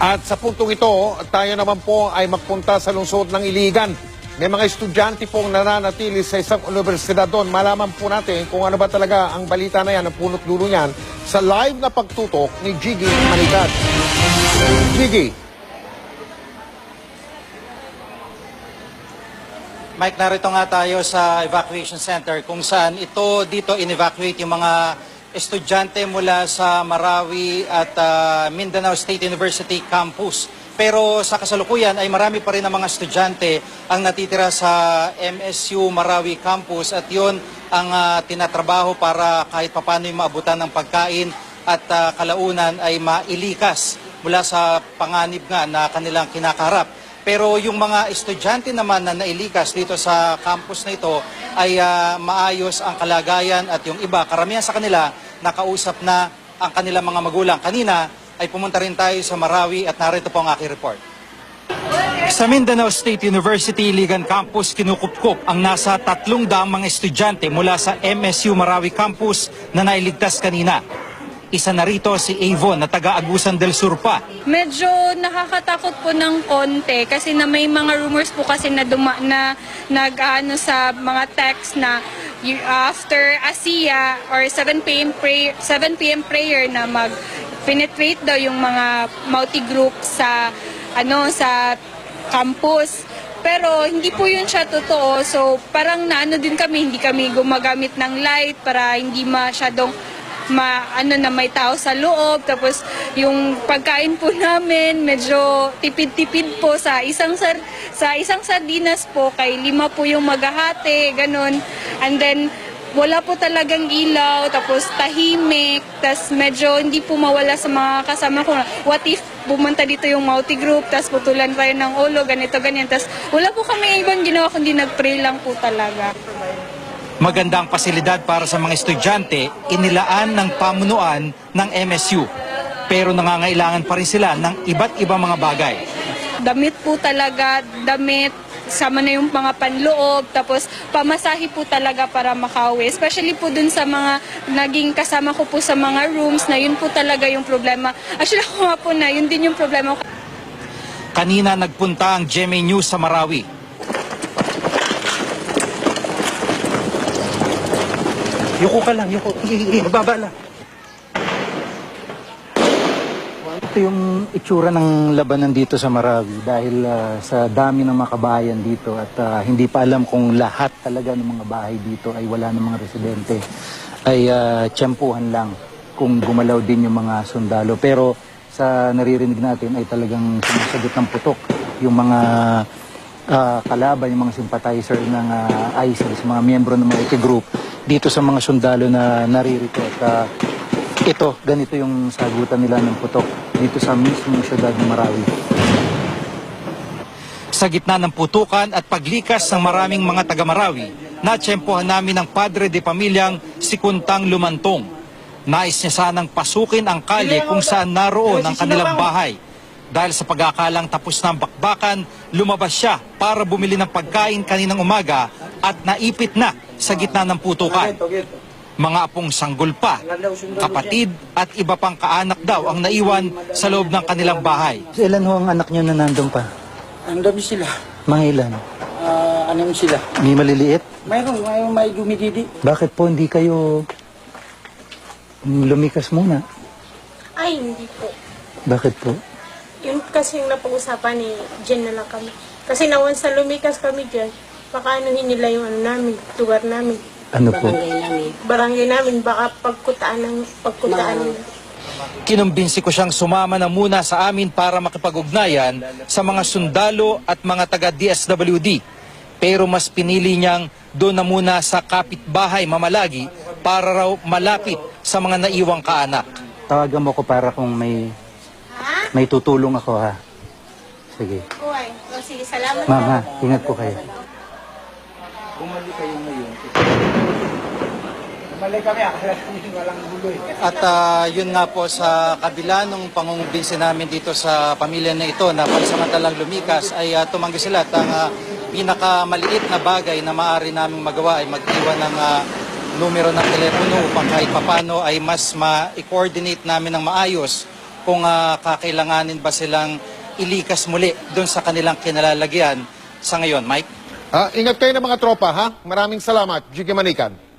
At sa puntong ito, tayo naman po ay magpunta sa lungsod ng Iligan. May mga estudyante pong nananatili sa isang universidad doon. Malaman po natin kung ano ba talaga ang balita na yan, ang punot dulo niyan, sa live na pagtutok ni Jiggy Manigat. Jiggy. Mike, narito nga tayo sa evacuation center kung saan ito dito in-evacuate yung mga estudyante mula sa Marawi at ah, Mindanao State University campus. Pero sa kasalukuyan ay marami pa rin ang mga estudyante ang natitira sa MSU Marawi campus at yon ang ah, tinatrabaho para kahit papano yung maabutan ng pagkain at ah, kalaunan ay mailikas mula sa panganib nga na kanilang kinakaharap. Pero yung mga estudyante naman na nailikas dito sa campus na ito ay ah, maayos ang kalagayan at yung iba, karamihan sa kanila, nakausap na ang kanilang mga magulang. Kanina ay pumunta rin tayo sa Marawi at narito po ang aking report. Sa Mindanao State University Ligan Campus, kinukupkup ang nasa tatlong daang mga estudyante mula sa MSU Marawi Campus na nailigtas kanina. Isa na rito si Avon na taga-Agusan del Sur pa. Medyo nakakatakot po ng konti kasi na may mga rumors po kasi na duma, na nag-ano sa mga text na after ASIA or 7 p.m. prayer 7 p.m. prayer na mag penetrate daw yung mga multi-group sa ano sa campus. Pero hindi po yun siya totoo. So parang naano din kami, hindi kami gumagamit ng light para hindi masyadong ma ano na may tao sa loob. Tapos yung pagkain po namin medyo tipid-tipid po sa isang sar sa isang sardinas po kay lima po yung maghahati ganun. And then wala po talagang ilaw tapos tahimik tas medyo hindi po mawala sa mga kasama ko. What if pumunta dito yung multi group tas putulan tayo ng ulo ganito ganyan. Tas wala po kami ibang ginawa kundi nag-pray lang po talaga Magandang pasilidad para sa mga estudyante, inilaan ng pamunuan ng MSU. Pero nangangailangan pa rin sila ng iba't ibang mga bagay. damit po talaga, damit, sama na yung mga panloob, tapos pamasahe po talaga para makauwi. Especially po dun sa mga naging kasama ko po sa mga rooms na yun po talaga yung problema. Actually ako nga po na, yun din yung problema ko. Kanina nagpunta ang GMA News sa Marawi. Yuko ka lang, yuko. Baba lang. Ito yung itsura ng labanan dito sa Marawi dahil ah, sa dami ng mga kabahayan dito at ah, hindi pa alam kung lahat talaga ng mga bahay dito ay wala ng mga residente ay uh, lang kung gumalaw din yung mga sundalo. Pero sa naririnig natin ay talagang sumasagot ng putok yung mga ah, kalaban, yung mga sympathizer ng ah, ISIS, mga miyembro ng mga group dito sa mga sundalo na naririto at ah, ito, ganito yung sagutan nila ng putok dito sa mismong syudad ng Marawi. Sa gitna ng putukan at paglikas ng maraming mga taga-Marawi, natsyempohan namin ang padre de pamilyang si Kuntang Lumantong. Nais niya sanang pasukin ang kalye kung saan naroon ang kanilang bahay. Dahil sa pag-akalang tapos na ang bakbakan, lumabas siya para bumili ng pagkain kaninang umaga at naipit na sa gitna ng putukan. Mga apong sanggol pa, kapatid at iba pang kaanak daw ang naiwan sa loob ng kanilang bahay. Ilan ho ang anak niyo na nandun pa? Ang dami sila. Mga ilan? Ah, anim sila. May maliliit? Mayroon, mayroon may dumididi. Bakit po hindi kayo lumikas muna? Ay, hindi po. Bakit po? Yun kasi yung napag-usapan ni Jen na lang kami. Kasi na once na lumikas kami dyan, baka anuhin nila yung ano namin, lugar namin. Ano po? Barangay namin, baka pagkutaan ng pagkutaan nila. Kinumbinsi ko siyang sumama na muna sa amin para makipag-ugnayan sa mga sundalo at mga taga-DSWD. Pero mas pinili niyang doon na muna sa kapitbahay mamalagi para raw malapit sa mga naiwang kaanak. Tawagan mo ko para kung may may tutulong ako ha. Sige. Uy, oh, sige, salamat. Ma'am ha, ingat po kayo. At ah, yun nga po sa kabila ng pangungumbinsi namin dito sa pamilya na ito na pansamantalang lumikas ay ah, tumanggi sila at ang ah, pinakamaliit na bagay na maaari naming magawa ay mag-iwan ng ah, numero ng telepono upang kahit papano ay mas ma-coordinate namin ng maayos kung ah, kakailanganin ba silang ilikas muli doon sa kanilang kinalalagyan sa ngayon. Mike? Ah, ingat kayo ng mga tropa, ha? Maraming salamat, Jiggy Manikan.